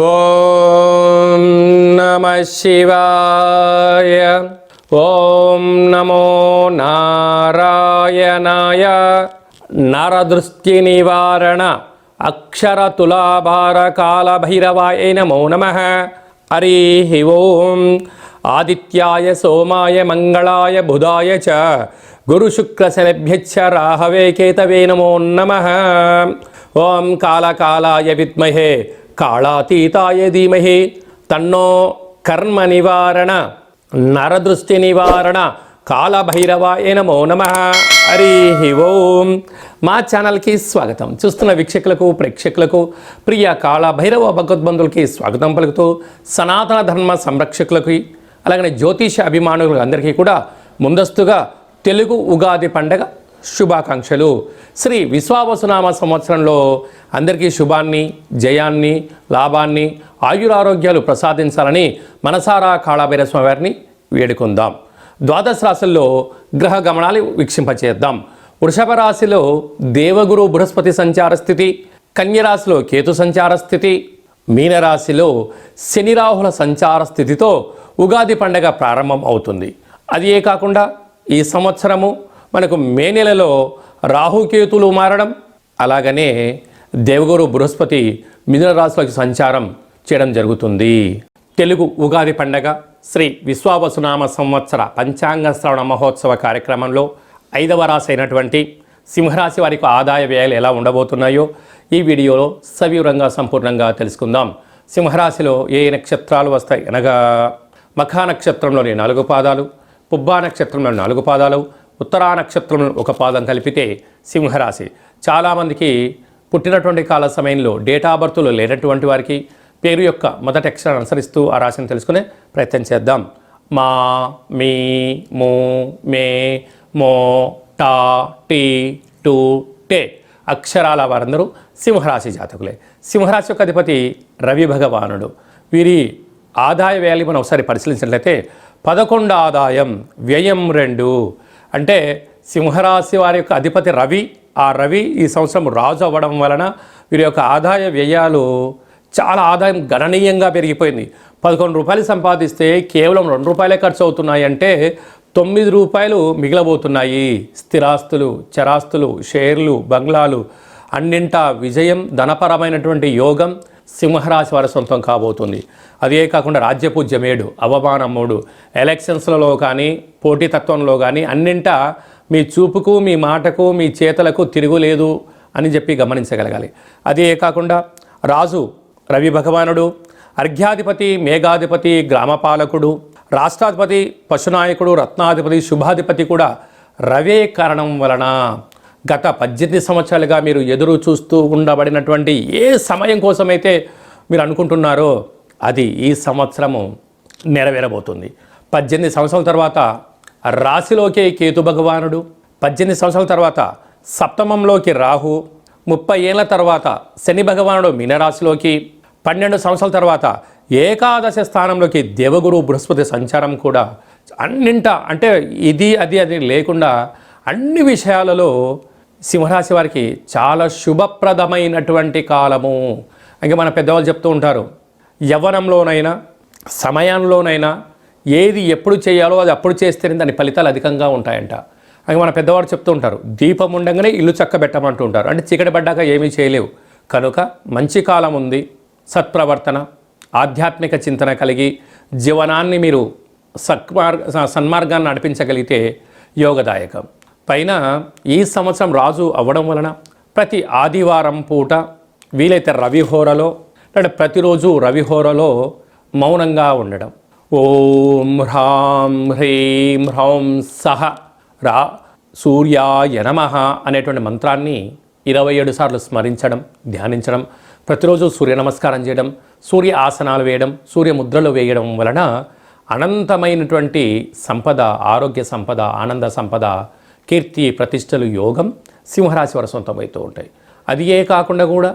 ఓం నమ శివాయ. ఓం నమో నారాయణాయ. నరదృష్టి నివారణ అక్షర తులాభార కాల భైరవాయ నమో నమ. హరి ఓం. ఆదిత్యాయ సోమాయ మంగళాయ బుధాయ చ. గురుశుక్రశలభ్యచ్చ రాహవే కేతవే నమో నమ. ఓం కాళకాలాయ విద్మహే. కాళాతీతాయ ధీమహి తన్నో కర్మ నివారణ నరదృష్టి నివారణ కాలభైరవాయ నమో నమ. హరి ఓం. మా ఛానల్కి స్వాగతం. చూస్తున్న వీక్షకులకు ప్రేక్షకులకు ప్రియ కాళభైరవ భగవద్బంధులకి స్వాగతం పలుకుతూ సనాతన ధర్మ సంరక్షకులకి అలాగనే జ్యోతిష అభిమానులకు అందరికీ కూడా ముందస్తుగా తెలుగు ఉగాది పండగ శుభాకాంక్షలు. శ్రీ విశ్వావసునామ సంవత్సరంలో అందరికీ శుభాన్ని జయాన్ని లాభాన్ని ఆయురారోగ్యాలు ప్రసాదించాలని మనసారా కాళాభైరస్వామి వారిని వేడుకుందాం. ద్వాదశ రాశుల్లో గ్రహ గమనాలు వీక్షింపచేద్దాం. వృషభ రాశిలో దేవగురు బృహస్పతి సంచార స్థితి కన్యరాశిలో కేతు సంచార స్థితి మీనరాశిలో శనిరాహుల సంచార స్థితితో ఉగాది పండగ ప్రారంభం అవుతుంది. అది ఏ కాకుండా ఈ సంవత్సరము మనకు మే నెలలో రాహుకేతులు మారడం అలాగనే దేవగురు బృహస్పతి మిథున రాశిలోకి సంచారం చేయడం జరుగుతుంది. తెలుగు ఉగాది పండగ శ్రీ విశ్వావసునామ సంవత్సర పంచాంగ శ్రవణ మహోత్సవ కార్యక్రమంలో ఐదవ రాశి అయినటువంటి సింహరాశి వారికి ఆదాయ వ్యయాలు ఎలా ఉండబోతున్నాయో ఈ వీడియోలో సవివరంగా సంపూర్ణంగా తెలుసుకుందాం. సింహరాశిలో ఏ నక్షత్రాలు వస్తాయి? అనగా మఖా నక్షత్రంలోని నాలుగు పాదాలు పుబ్బా నక్షత్రంలోని నాలుగు పాదాలు ఉత్తరా నక్షత్రంలో ఒక పాదం కలిపితే సింహరాశి. చాలామందికి పుట్టినటువంటి కాల సమయంలో డేటా బర్త్లు లేనటువంటి వారికి పేరు యొక్క మొదటి అక్షరాన్ని అనుసరిస్తూ ఆ రాశిని తెలుసుకునే ప్రయత్నం చేద్దాం. మా మీ మూ మే మో టా టీ టు టే అక్షరాల వారందరూ సింహరాశి జాతకులే. సింహరాశి యొక్క అధిపతి రవి భగవానుడు. వీరి ఆదాయ వ్యయాలు మనం ఒకసారి పరిశీలించినట్లయితే పదకొండు ఆదాయం వ్యయం రెండు. అంటే సింహరాశి వారి యొక్క అధిపతి రవి ఆ రవి ఈ సంవత్సరం రాజు అవ్వడం వలన వీరి యొక్క ఆదాయ వ్యయాలు చాలా ఆదాయం గణనీయంగా పెరిగిపోయింది. పదకొండు రూపాయలు సంపాదిస్తే కేవలం రెండు రూపాయలే ఖర్చు అవుతున్నాయి అంటే తొమ్మిది రూపాయలు మిగిలబోతున్నాయి. స్థిరాస్తులు చరాస్తులు షేర్లు బంగ్లాలు అన్నింటా విజయం ధనపరమైనటువంటి యోగం సింహరాశి వారి సొంతం కాబోతుంది. అదే కాకుండా రాజ్యపూజ్యమేడు అవమానముడు. ఎలక్షన్స్లలో కానీ పోటీతత్వంలో కానీ అన్నింటా మీ చూపుకు మీ మాటకు మీ చేతలకు తిరుగులేదు అని చెప్పి గమనించగలగాలి. అదే కాకుండా రాజు రవి భగవానుడు అర్ఘ్యాధిపతి మేఘాధిపతి గ్రామపాలకుడు రాష్ట్రాధిపతి పశునాయకుడు రత్నాధిపతి శుభాధిపతి కూడా రవే కారణం వలన గత పద్దెనిమిది సంవత్సరాలుగా మీరు ఎదురు చూస్తూ ఉండబడినటువంటి ఏ సమయం కోసమైతే మీరు అనుకుంటున్నారో అది ఈ సంవత్సరము నెరవేరబోతుంది. పద్దెనిమిది సంవత్సరాల తర్వాత రాశిలోకి కేతు భగవానుడు పద్దెనిమిది సంవత్సరాల తర్వాత సప్తమంలోకి రాహు ముప్పై ఏళ్ళ తర్వాత శని భగవానుడు మీనరాశిలోకి పన్నెండు సంవత్సరాల తర్వాత ఏకాదశ స్థానంలోకి దేవగురు బృహస్పతి సంచారం కూడా అన్నింట అంటే ఇది అది అది లేకుండా అన్ని విషయాలలో సింహరాశి వారికి చాలా శుభప్రదమైనటువంటి కాలము. ఇంకా మన పెద్దవాళ్ళు చెప్తూ ఉంటారు యవ్వనంలోనైనా సమయంలోనైనా ఏది ఎప్పుడు చేయాలో అది అప్పుడు చేస్తేనే దాని ఫలితాలు అధికంగా ఉంటాయంట. అని మన పెద్దవాడు చెప్తూ ఉంటారు దీపం ఉండగానే ఇల్లు చక్కబెట్టమంటూ ఉంటారు. అంటే చీకటి పడ్డాక ఏమీ చేయలేవు. కనుక మంచి కాలం ఉంది సత్ప్రవర్తన ఆధ్యాత్మిక చింతన కలిగి జీవనాన్ని మీరు సత్మార్గ సన్మార్గాన్ని నడిపించగలిగితే యోగదాయకం. పైన ఈ సంవత్సరం రాజు అవ్వడం వలన ప్రతి ఆదివారం పూట వీలైతే రవిహోరలో అంటే ప్రతిరోజు రవిహోరలో మౌనంగా ఉండడం. ఓం హ్రాం హ్రీం హ్రౌం సహ రా సూర్యాయ నమ అనేటువంటి మంత్రాన్ని ఇరవై ఏడు సార్లు స్మరించడం ధ్యానించడం ప్రతిరోజు సూర్య నమస్కారం చేయడం సూర్య ఆసనాలు వేయడం సూర్య ముద్రలు వేయడం వలన అనంతమైనటువంటి సంపద ఆరోగ్య సంపద ఆనంద సంపద కీర్తి ప్రతిష్టలు యోగం సింహరాశి వారి సొంతమవుతూ ఉంటాయి. అది ఏ కాకుండా కూడా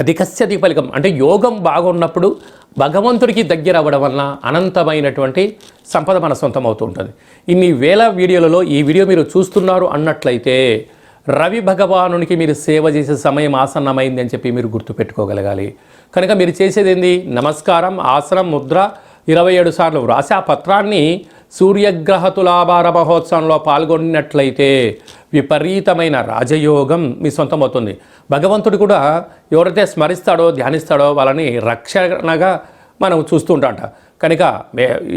అధికస్యది ఫలితం అంటే యోగం బాగున్నప్పుడు భగవంతుడికి దగ్గర అవ్వడం వలన అనంతమైనటువంటి సంపద మన సొంతం అవుతూ ఉంటుంది ఇన్ని వేల వీడియోలలో ఈ వీడియో మీరు చూస్తున్నారు అన్నట్లయితే రవి భగవానునికి మీరు సేవ చేసే సమయం ఆసన్నమైంది అని చెప్పి మీరు గుర్తుపెట్టుకోగలగాలి. కనుక మీరు చేసేది ఏంది? నమస్కారం ఆసనం ముద్ర ఇరవై ఏడు సార్లు వ్రాసి ఆ పత్రాన్ని సూర్యగ్రహ తులాభార మహోత్సవంలో పాల్గొన్నట్లయితే విపరీతమైన రాజయోగం మీ సొంతమవుతుంది. భగవంతుడు కూడా ఎవరైతే స్మరిస్తాడో ధ్యానిస్తాడో వాళ్ళని రక్షణగా మనం చూస్తూ ఉంటాంట కనుక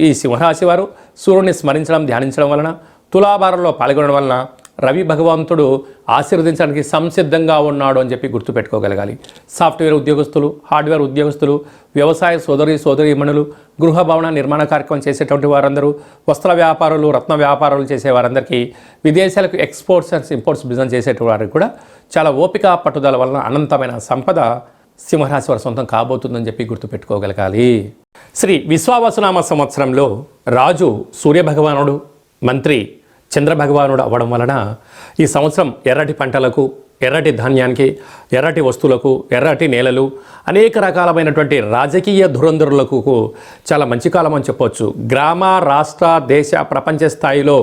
ఈ సింహరాశి వారు సూర్యుని స్మరించడం ధ్యానించడం వలన తులాభారంలో పాల్గొనడం వలన రవి భగవంతుడు ఆశీర్వదించడానికి సంసిద్ధంగా ఉన్నాడు అని చెప్పి గుర్తుపెట్టుకోగలగాలి. సాఫ్ట్వేర్ ఉద్యోగస్తులు హార్డ్వేర్ ఉద్యోగస్తులు వ్యవసాయ సోదరి సోదరీమణులు గృహ భవన నిర్మాణ కార్యక్రమం చేసేటువంటి వారందరూ వస్త్ర వ్యాపారులు రత్న వ్యాపారాలు చేసే వారందరికీ విదేశాలకు ఎక్స్పోర్ట్స్ అండ్ ఇంపోర్ట్స్ బిజినెస్ చేసేటువంటి వారికి కూడా చాలా ఓపిక పట్టుదల వలన అనంతమైన సంపద సింహరాశి వారి సొంతం కాబోతుందని చెప్పి గుర్తుపెట్టుకోగలగాలి. శ్రీ విశ్వావసునామ సంవత్సరంలో రాజు సూర్యభగవానుడు మంత్రి చంద్రభగవానుడు అవ్వడం వలన ఈ సంవత్సరం ఎర్రటి పంటలకు ఎర్రటి ధాన్యానికి ఎర్రటి వస్తువులకు ఎర్రటి నేలలు అనేక రకాలమైనటువంటి రాజకీయ ధురంధరులకు చాలా మంచి కాలం అని చెప్పొచ్చు. గ్రామ రాష్ట్ర దేశ ప్రపంచ స్థాయిలో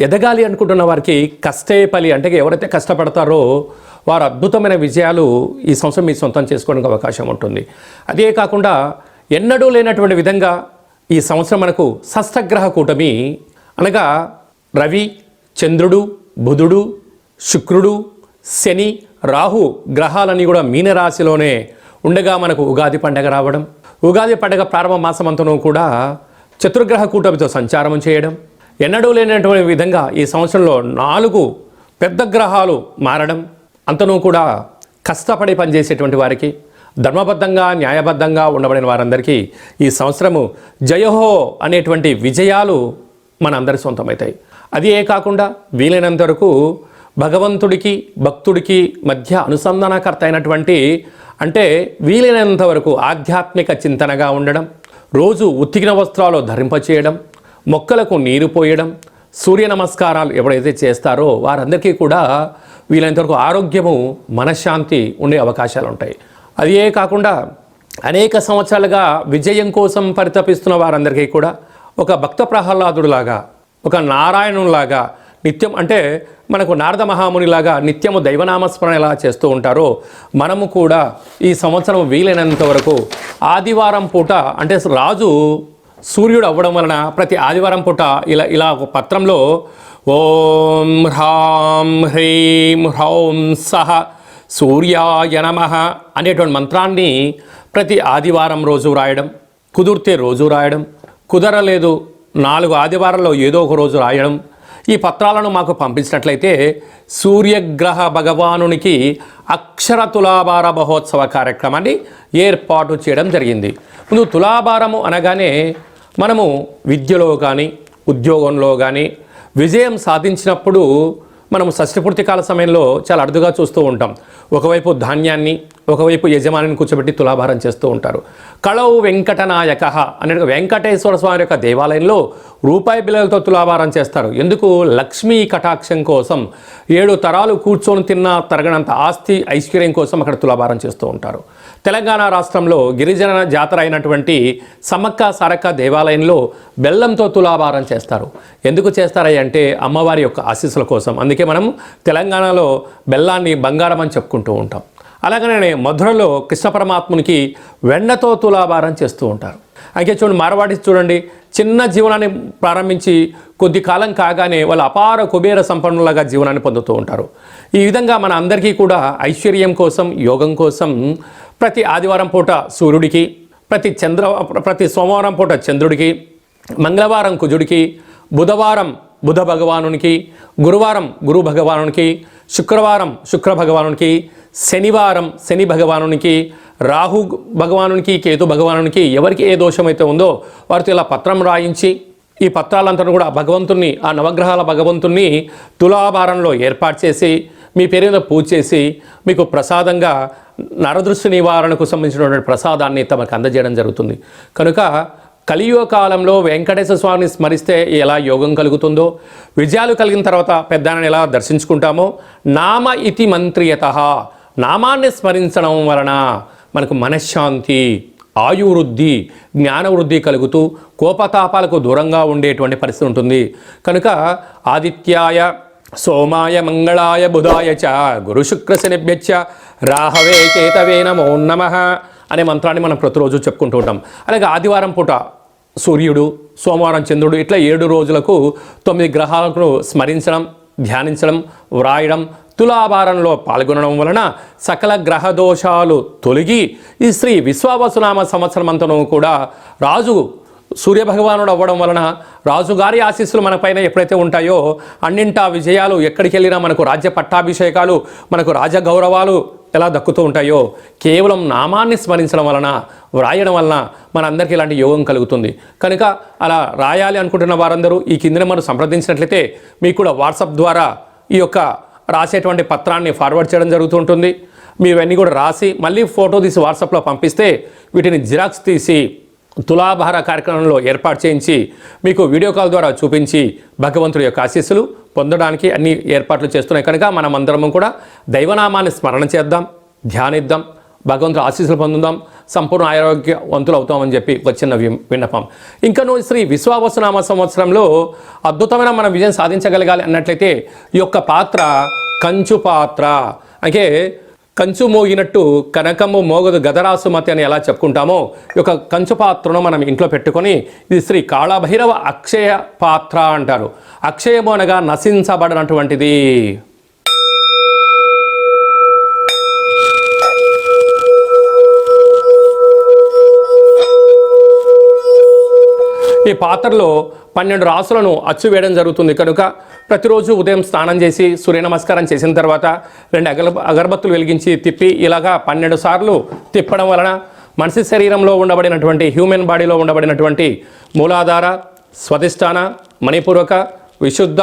ఎదగాలి అనుకుంటున్న వారికి కష్టే పలి అంటే ఎవరైతే కష్టపడతారో వారు అద్భుతమైన విజయాలు ఈ సంవత్సరం మీ సొంతం చేసుకోవడానికి అవకాశం ఉంటుంది. అదే కాకుండా ఎన్నడూ లేనటువంటి విధంగా ఈ సంవత్సరం మనకు షష్టగ్రహ కూటమి అనగా రవి చంద్రుడు బుధుడు శుక్రుడు శని రాహు గ్రహాలన్నీ కూడా మీనరాశిలోనే ఉండగా మనకు ఉగాది పండగ రావడం ఉగాది పండగ ప్రారంభ మాసమంతను కూడా చతుర్గ్రహ కూటమితో సంచారం చేయడం ఎన్నడూ లేనటువంటి విధంగా ఈ సంవత్సరంలో నాలుగు పెద్ద గ్రహాలు మారడం అంతనూ కూడా కష్టపడి పనిచేసేటువంటి వారికి ధర్మబద్ధంగా న్యాయబద్ధంగా ఉండబడిన వారందరికీ ఈ సంవత్సరము జయహో అనేటువంటి విజయాలు మనందరి సొంతమవుతాయి అది ఏ కాకుండా వీలైనంత వరకు భగవంతుడికి భక్తుడికి మధ్య అనుసంధానకర్త అయినటువంటి అంటే వీలైనంత వరకు ఆధ్యాత్మిక చింతనగా ఉండడం రోజు ఉతికిన వస్త్రాలు ధరింపచేయడం మొక్కలకు నీరు పోయడం సూర్య నమస్కారాలు ఎవరైతే చేస్తారో వారందరికీ కూడా వీలైనంత వరకు ఆరోగ్యము మనశ్శాంతి ఉండే అవకాశాలు ఉంటాయి. అది ఏ కాకుండా అనేక సంవత్సరాలుగా విజయం కోసం పరితపిస్తున్న వారందరికీ కూడా ఒక భక్త ప్రహ్లాదుడిలాగా ఒక నారాయణులాగా నిత్యం అంటే మనకు నారద మహామునిలాగా నిత్యము దైవనామస్మరణ ఎలా చేస్తూ ఉంటారో మనము కూడా ఈ సంవత్సరం వీలైనంత వరకు ఆదివారం పూట అంటే రాజు సూర్యుడు అవ్వడం వలన ప్రతి ఆదివారం పూట ఇలా ఇలా ఒక పత్రంలో ఓం హ్రాం హ్రీం హ్రౌం సహ సూర్యాయ నమ అనేటువంటి మంత్రాన్ని ప్రతి ఆదివారం రోజు రాయడం కుదిరితే రోజు రాయడం కుదరలేదు నాలుగు ఆదివారాల్లో ఏదో ఒక రోజు రాయడం ఈ పత్రాలను మాకు పంపించినట్లయితే సూర్యగ్రహ భగవానునికి అక్షర తులాభార మహోత్సవ కార్యక్రమాన్ని ఏర్పాటు చేయడం జరిగింది. ముందు తులాభారము అనగానే మనము విద్యలో కానీ ఉద్యోగంలో కానీ విజయం సాధించినప్పుడు మనము షష్ఠపూర్తి కాల సమయంలో చాలా అరుదుగా చూస్తూ ఉంటాం. ఒకవైపు ధాన్యాన్ని ఒకవైపు యజమానిని కూర్చోబెట్టి తులాభారం చేస్తూ ఉంటారు. కళవు వెంకటనాయక అనే వెంకటేశ్వర స్వామి యొక్క దేవాలయంలో రూపాయి బిల్లలతో తులాభారం చేస్తారు. ఎందుకు? లక్ష్మీ కటాక్షం కోసం. ఏడు తరాలు కూర్చొని తిన్న తరగనంత ఆస్తి ఐశ్వర్యం కోసం అక్కడ తులాభారం చేస్తూ ఉంటారు. తెలంగాణ రాష్ట్రంలో గిరిజన జాతర అయినటువంటి సమ్మక్క సారక్క దేవాలయంలో బెల్లంతో తులాభారం చేస్తారు. ఎందుకు చేస్తారై అంటే అమ్మవారి యొక్క ఆశీస్సుల కోసం. అందుకే మనం తెలంగాణలో బెల్లాన్ని బంగారం అని చెప్పుకుంటూ ఉంటాం. అలాగనే మధురలో కృష్ణ పరమాత్మునికి వెన్నతో తులాభారం చేస్తూ ఉంటారు. అయితే చూడండి మార్వాడి చూడండి చిన్న జీవనాన్ని ప్రారంభించి కొద్ది కాలం కాగానే వాళ్ళు అపార కుబేర సంపన్నులుగా జీవనాన్ని పొందుతూ ఉంటారు. ఈ విధంగా మన అందరికీ కూడా ఐశ్వర్యం కోసం యోగం కోసం ప్రతి ఆదివారం పూట సూర్యుడికి ప్రతి చంద్ర ప్రతి సోమవారం పూట చంద్రుడికి మంగళవారం కుజుడికి బుధవారం బుధ భగవానునికి గురువారం గురు భగవానునికి శుక్రవారం శుక్ర భగవానునికి శనివారం శని భగవానునికి రాహు భగవానునికి కేతు భగవానునికి ఎవరికి ఏ దోషమైతే ఉందో వారితో ఇలా పత్రం రాయించి ఈ పత్రాలంతా కూడా భగవంతుణ్ణి ఆ నవగ్రహాల భగవంతుణ్ణి తులాభారంలో ఏర్పాటు చేసి మీ పేరు మీద పూజ చేసి మీకు ప్రసాదంగా నరదృష్టి నివారణకు సంబంధించినటువంటి ప్రసాదాన్ని తమకు అందజేయడం జరుగుతుంది. కనుక కలియుగ కాలంలో వెంకటేశ్వర స్వామిని స్మరిస్తే ఎలా యోగం కలుగుతుందో విజయాలు కలిగిన తర్వాత పెద్దాన్ని ఎలా దర్శించుకుంటామో నామ ఇతి మంత్రియత. నామాన్ని స్మరించడం వలన మనకు మనశ్శాంతి ఆయువృద్ధి జ్ఞానవృద్ధి కలుగుతూ కోపతాపాలకు దూరంగా ఉండేటువంటి పరిస్థితి ఉంటుంది. కనుక ఆదిత్యాయ సోమాయ మంగళాయ బుధాయ చ గురు శుక్రశనిభ్యచ్చ రాహవే కేతవే నమో నమ అనే మంత్రాన్ని మనం ప్రతిరోజు చెప్పుకుంటూ ఉంటాం. అలాగే ఆదివారం పూట సూర్యుడు సోమవారం చంద్రుడు ఇట్లా ఏడు రోజులకు తొమ్మిది గ్రహాలను స్మరించడం ధ్యానించడం వ్రాయడం తులాభారంలో పాల్గొనడం వలన సకల గ్రహ దోషాలు తొలగి ఈ శ్రీ విశ్వావసునామ సంవత్సరమంతను కూడా రాజు సూర్యభగవానుడు అవ్వడం వలన రాజుగారి ఆశీస్సులు మనపైన ఎప్పుడైతే ఉంటాయో అన్నింటా విజయాలు ఎక్కడికి వెళ్ళినా మనకు రాజ్య పట్టాభిషేకాలు మనకు రాజ గౌరవాలు ఎలా దక్కుతూ ఉంటాయో కేవలం నామాన్ని స్మరించడం వలన వ్రాయడం వలన మనందరికీ ఇలాంటి యోగం కలుగుతుంది. కనుక అలా రాయాలి అనుకుంటున్న వారందరూ ఈ కిందనే మనం సంప్రదించినట్లయితే మీకు కూడా వాట్సాప్ ద్వారా ఈ యొక్క రాసేటువంటి పత్రాన్ని ఫార్వర్డ్ చేయడం జరుగుతుంటుంది. మీవన్నీ కూడా రాసి మళ్ళీ ఫోటో తీసి వాట్సాప్లో పంపిస్తే వీటిని జిరాక్స్ తీసి తులాభార కార్యక్రమంలో ఏర్పాటు చేయించి మీకు వీడియో కాల్ ద్వారా చూపించి భగవంతుడి యొక్క ఆశీస్సులు పొందడానికి అన్ని ఏర్పాట్లు చేస్తున్నాయి. కనుక మనం అందరము కూడా దైవనామాన్ని స్మరణ చేద్దాం ధ్యానిద్దాం భగవంతుడు ఆశీస్సులు పొందుదాం సంపూర్ణ ఆరోగ్యవంతులు అవుతామని చెప్పి వచ్చిన వి- విన్నపం. ఇంకను శ్రీ విశ్వావసునామ సంవత్సరంలో అద్భుతమైన మన విజయం సాధించగలగాలి అన్నట్లయితే ఈ యొక్క పాత్ర కంచు పాత్ర. అంటే కంచు మోగినట్టు కనకము మోగదు గదరాసుమతి అని ఎలా చెప్పుకుంటామో ఈ యొక్క కంచు పాత్రను మనం ఇంట్లో పెట్టుకొని ఇది శ్రీ కాళభైరవ అక్షయ పాత్ర అంటారు. అక్షయము అనగా నశించబడినటువంటిది. ఈ పాత్రలో పన్నెండు రాసులను అచ్చు వేయడం జరుగుతుంది. కనుక ప్రతిరోజు ఉదయం స్నానం చేసి సూర్య నమస్కారం చేసిన తర్వాత రెండు అగల అగరబత్తులు వెలిగించి తిప్పి ఇలాగా పన్నెండు సార్లు తిప్పడం వలన మనిషి శరీరంలో ఉండబడినటువంటి హ్యూమన్ బాడీలో ఉండబడినటువంటి మూలాధార స్వధిష్టాన మణిపూర్వక విశుద్ధ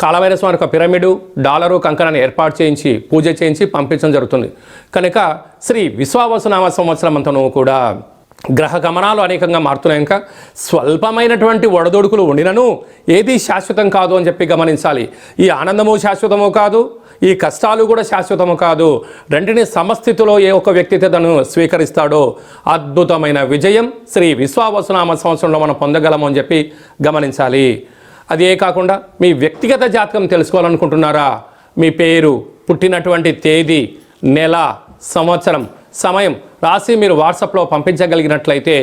కాళభైరవ స్వామి యొక్క పిరమిడు డాలరు కంకణాన్ని ఏర్పాటు చేయించి పూజ చేయించి పంపించడం జరుగుతుంది. కనుక శ్రీ విశ్వావసునామ సంవత్సరం అంతను కూడా గ్రహ గమనాలు అనేకంగా మారుతున్నాయి ఇంకా. స్వల్పమైనటువంటి ఒడదొడుకులు ఉండినను ఏది శాశ్వతం కాదు అని చెప్పి గమనించాలి. ఈ ఆనందము శాశ్వతము కాదు ఈ కష్టాలు కూడా శాశ్వతము కాదు. రెంటిని సమస్థితిలో ఏ ఒక్క వ్యక్తి తను స్వీకరిస్తాడో అద్భుతమైన విజయం శ్రీ విశ్వావసునామ సంవత్సరంలో మనం పొందగలము అని చెప్పి గమనించాలి. అదే కాకుండా మీ వ్యక్తిగత జాతకం తెలుసుకోవాలనుకుంటున్నారా? మీ పేరు పుట్టినటువంటి తేదీ నెల సంవత్సరం సమయం రాసి మీరు వాట్సాప్లో పంపించగలిగినట్లయితే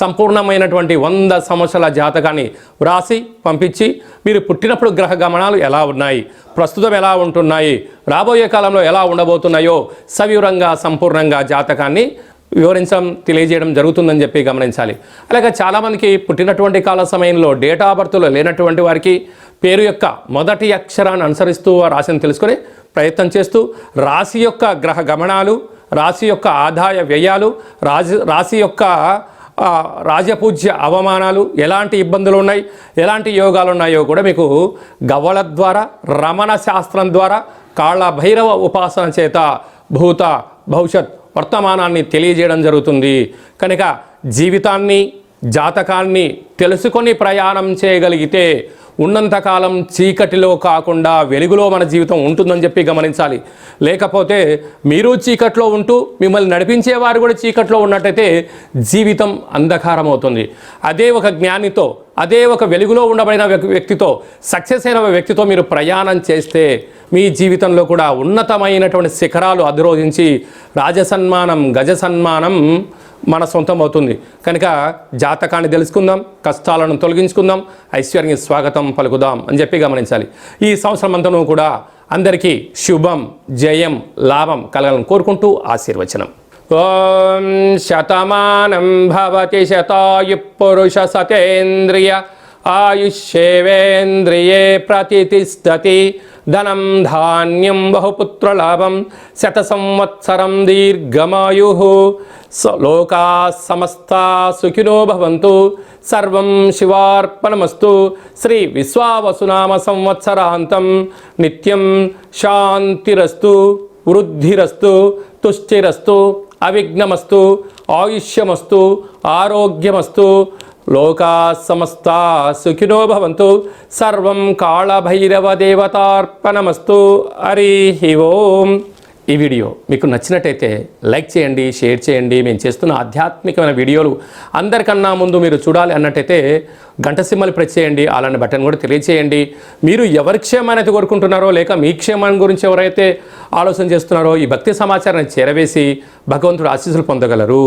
సంపూర్ణమైనటువంటి వంద సంవత్సరాల జాతకాన్ని వ్రాసి పంపించి మీరు పుట్టినప్పుడు గ్రహ గమనాలు ఎలా ఉన్నాయి? ప్రస్తుతం ఎలా ఉంటున్నాయి? రాబోయే కాలంలో ఎలా ఉండబోతున్నాయో సవివరంగా సంపూర్ణంగా జాతకాన్ని వివరించడం తెలియజేయడం జరుగుతుందని చెప్పి గమనించాలి. అలాగే చాలామందికి పుట్టినటువంటి కాల సమయంలో డేట్ ఆఫ్ బర్త్లో లేనటువంటి వారికి పేరు యొక్క మొదటి అక్షరాన్ని అనుసరిస్తూ రాశిని తెలుసుకొని ప్రయత్నం చేస్తూ రాశి యొక్క గ్రహ గమనాలు రాశి యొక్క ఆదాయ వ్యయాలు రాజు రాశి యొక్క రాజపూజ్య అవమానాలు ఎలాంటి ఇబ్బందులు ఉన్నాయి ఎలాంటి యోగాలు ఉన్నాయో కూడా మీకు గవ్వల ద్వారా రమణ శాస్త్రం ద్వారా కాళ్ళ భైరవ ఉపాసన చేత భూత భవిష్యత్ వర్తమానాన్ని తెలియజేయడం జరుగుతుంది. కనుక జీవితాన్ని జాతకాన్ని తెలుసుకొని ప్రయాణం చేయగలిగితే ఉన్నంతకాలం చీకటిలో కాకుండా వెలుగులో మన జీవితం ఉంటుందని చెప్పి గమనించాలి. లేకపోతే మీరు చీకట్లో ఉంటూ మిమ్మల్ని నడిపించేవారు కూడా చీకట్లో ఉన్నట్టయితే జీవితం అంధకారం అవుతుంది అదే ఒక జ్ఞానితో అదే ఒక వెలుగులో ఉండబడిన వ్యక్- వ్యక్తితో సక్సెస్ అయిన వ్యక్తితో మీరు ప్రయాణం చేస్తే మీ జీవితంలో కూడా ఉన్నతమైనటువంటి శిఖరాలు అధిరోధించి రాజసన్మానం గజ సన్మానం మన సొంతం అవుతుంది కనుక జాతకాన్ని తెలుసుకుందాం కష్టాలను తొలగించుకుందాం ఐశ్వర్యం స్వాగతం పలుకుదాం అని చెప్పి గమనించాలి. ఈ సంవత్సరం అంతను కూడా అందరికీ శుభం జయం లాభం కలగాలని కోరుకుంటూ ఆశీర్వచనం. ఓం శతమానం భవతి శతాయు పురుష సతేంద్రియ ఆయుష్యేవేంద్రియే ప్రతిష్టతి ధనం ధాన్యం బహుపుత్రలాభం శత సంవత్సరం దీర్ఘమాయు లోకా సమస్తా సుఖినో భవంతు సర్వం శివార్పణమస్తు శ్రీ విశ్వావసునామ సంవత్సరాంతం నిత్యం శాంతిరస్తు వృద్ధిరస్తు తుష్టిరస్తు అవిఘ్నమస్తు ఆయుష్యమస్తు ఆరోగ్యమస్తు. లోకా సమస్త సుఖినో భవంతు. సర్వం కాళభైరవ దేవతార్పణమస్తు. హరి ఓం. ఈ వీడియో మీకు నచ్చినట్టయితే లైక్ చేయండి షేర్ చేయండి. మేము చేస్తున్న ఆధ్యాత్మికమైన వీడియోలు అందరికన్నా ముందు మీరు చూడాలి అన్నట్టయితే గంట సింహలు ప్రెస్ చేయండి అలాంటి బటన్ కూడా తెలియచేయండి. మీరు ఎవరి క్షేమాన్ని కోరుకుంటున్నారో లేక మీ క్షేమాన్ని గురించి ఎవరైతే ఆలోచన చేస్తున్నారో ఈ భక్తి సమాచారాన్ని చేరవేసి భగవంతుడు ఆశీస్సులు పొందగలరు.